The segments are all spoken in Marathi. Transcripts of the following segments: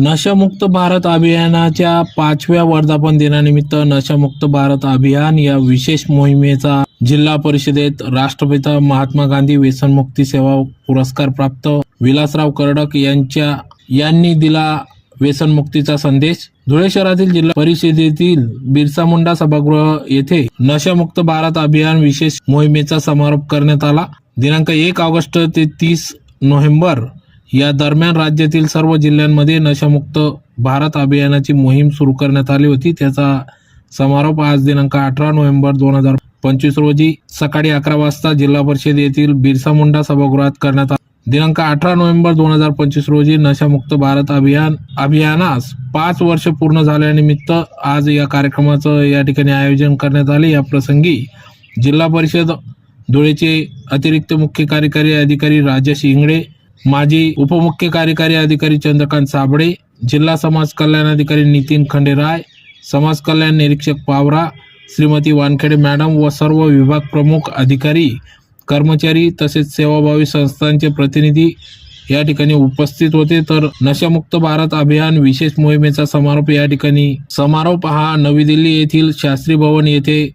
नशामुक्त भारत अभियानाच्या पाचव्या वर्धापन दिनानिमित्त नशामुक्त भारत अभियान या विशेष मोहिमेचा जिल्हा परिषदेत राष्ट्रपिता महात्मा गांधी व्यसनमुक्ती सेवा पुरस्कार प्राप्त. विलासराव कर्डक यांच्या यांनी दिला व्यसनमुक्तीचा संदेश. धुळे शहरातील जिल्हा परिषदेतील बिरसा मुंडा सभागृह येथे नशामुक्त भारत अभियान विशेष मोहिमेचा समारोप करण्यात आला. दिनांक एक ऑगस्ट ते तीस नोव्हेंबर या दरम्यान राज्यातील सर्व जिल्ह्यांमध्ये नशामुक्त भारत अभियानाची मोहीम सुरू करण्यात आली होती. त्याचा समारोप आज दिनांक अठरा नोव्हेंबर दोन हजार पंचवीस रोजी सकाळी अकरा वाजता जिल्हा परिषद येथील बिरसा मुंडा सभागृहात करण्यात आला. दिनांक अठरा नोव्हेंबर दोन हजार पंचवीस रोजी नशामुक्त भारत अभियान अभियानास पाच वर्ष पूर्ण झाल्यानिमित्त आज या कार्यक्रमाचं या ठिकाणी आयोजन करण्यात आले. या प्रसंगी जिल्हा परिषद धुळेचे अतिरिक्त मुख्य कार्यकारी अधिकारी राजेश इंगळे माजी उपमुख्य कार्यकारी अधिकारी चंद्रकांत साबळे जिल्हा समाज कल्याण अधिकारी नितीन खंडेराय समाज कल्याण निरीक्षक पावरा श्रीमती वानखेडे मॅडम व सर्व विभाग प्रमुख अधिकारी कर्मचारी तसेच सेवाभावी संस्थांचे प्रतिनिधी या ठिकाणी उपस्थित होते. तर नशामुक्त भारत अभियान विशेष मोहिमेचा समारोप या ठिकाणी समारोप हा नवी दिल्ली येथील शास्त्री भवन येथे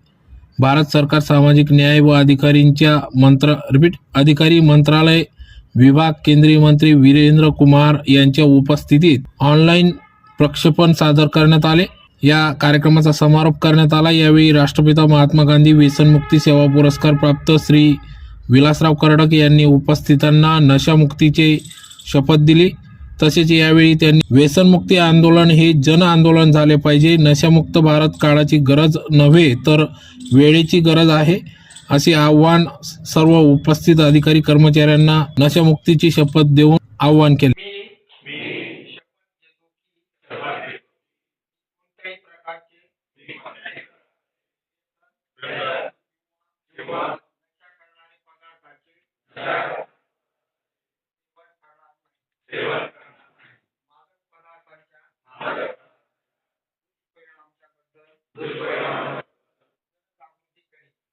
भारत सरकार सामाजिक न्याय व अधिकारींच्या मंत्र रिपीट अधिकारी मंत्रालय विभाग केंद्रीय मंत्री वीरेंद्र कुमार यांच्या उपस्थितीत ऑनलाईन प्रक्षेपण सादर करण्यात आले. या कार्यक्रमाचा समारोप करण्यात आला. यावेळी राष्ट्रपिता महात्मा गांधी व्यसनमुक्ती सेवा पुरस्कार प्राप्त श्री विलासराव कर्डक यांनी उपस्थितांना नशामुक्तीचे शपथ दिली. तसेच यावेळी त्यांनी व्यसनमुक्ती आंदोलन हे जन आंदोलन झाले पाहिजे. नशामुक्त भारत काळाची गरज नव्हे तर वेळेची गरज आहे. असे आव्हान सर्व उपस्थित अधिकारी कर्मचाऱ्यांना नशामुक्तीची शपथ देऊन आव्हान केले. मी